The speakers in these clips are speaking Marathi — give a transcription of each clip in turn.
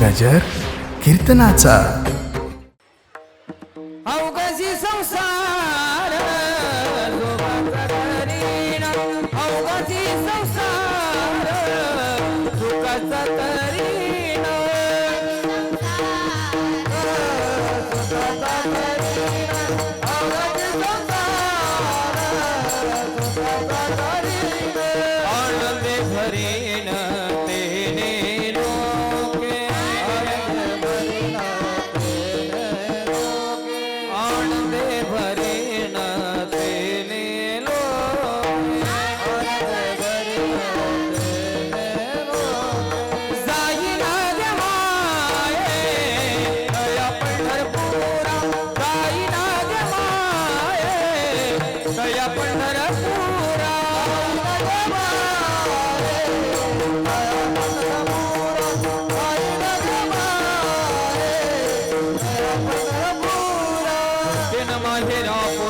गजर कीर्तनाचा. अवकाशी संसार अवघी संसार hit all four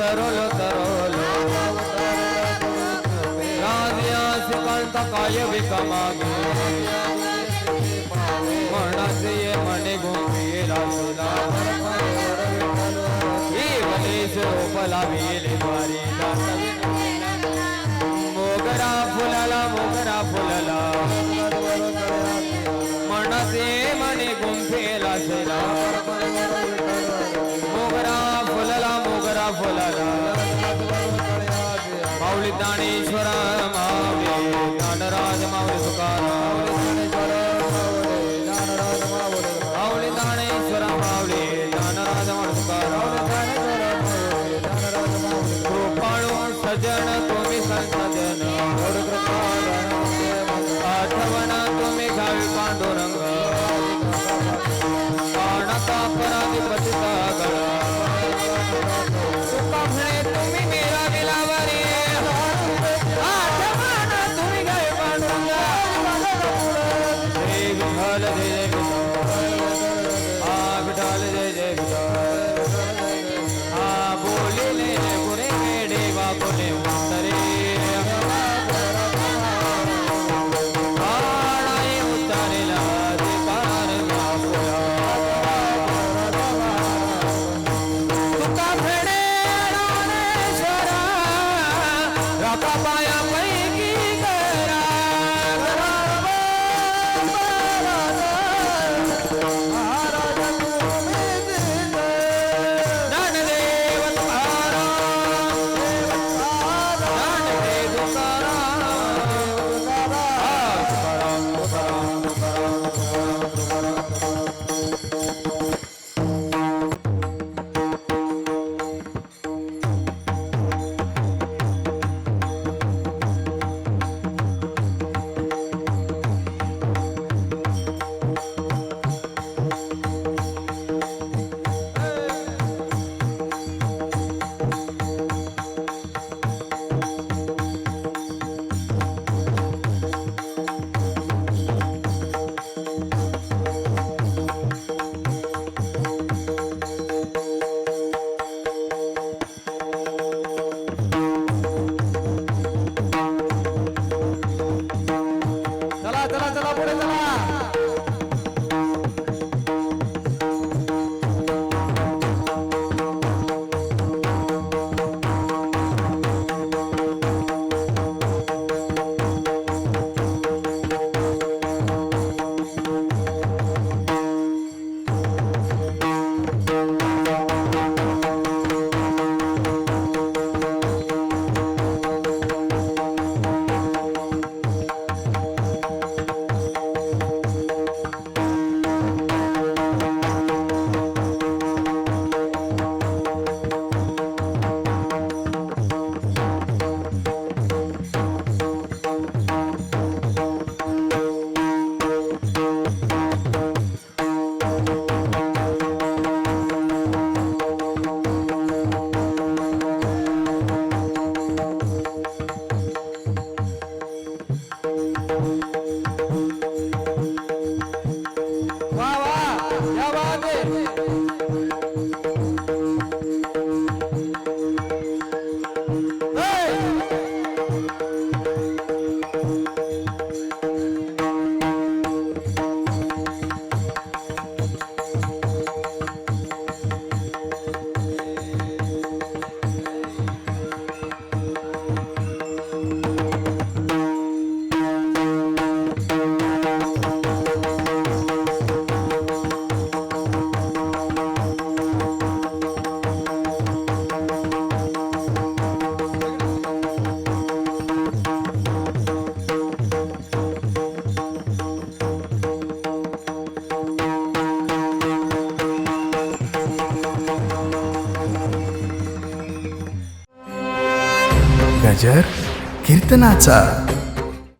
తరులు తరులు రాజ్యాసి కంట కాయ వికమాగి ಮಣಸಿಯ ಮಣಿಗುಂಬಿಯ ರಾಜುಲ ಈ ಬಲೇಸು ಬಲವೇಲಿ ಬಾರಿ மௌலிதானேஸ்வரா गजर कीर्तनाचा.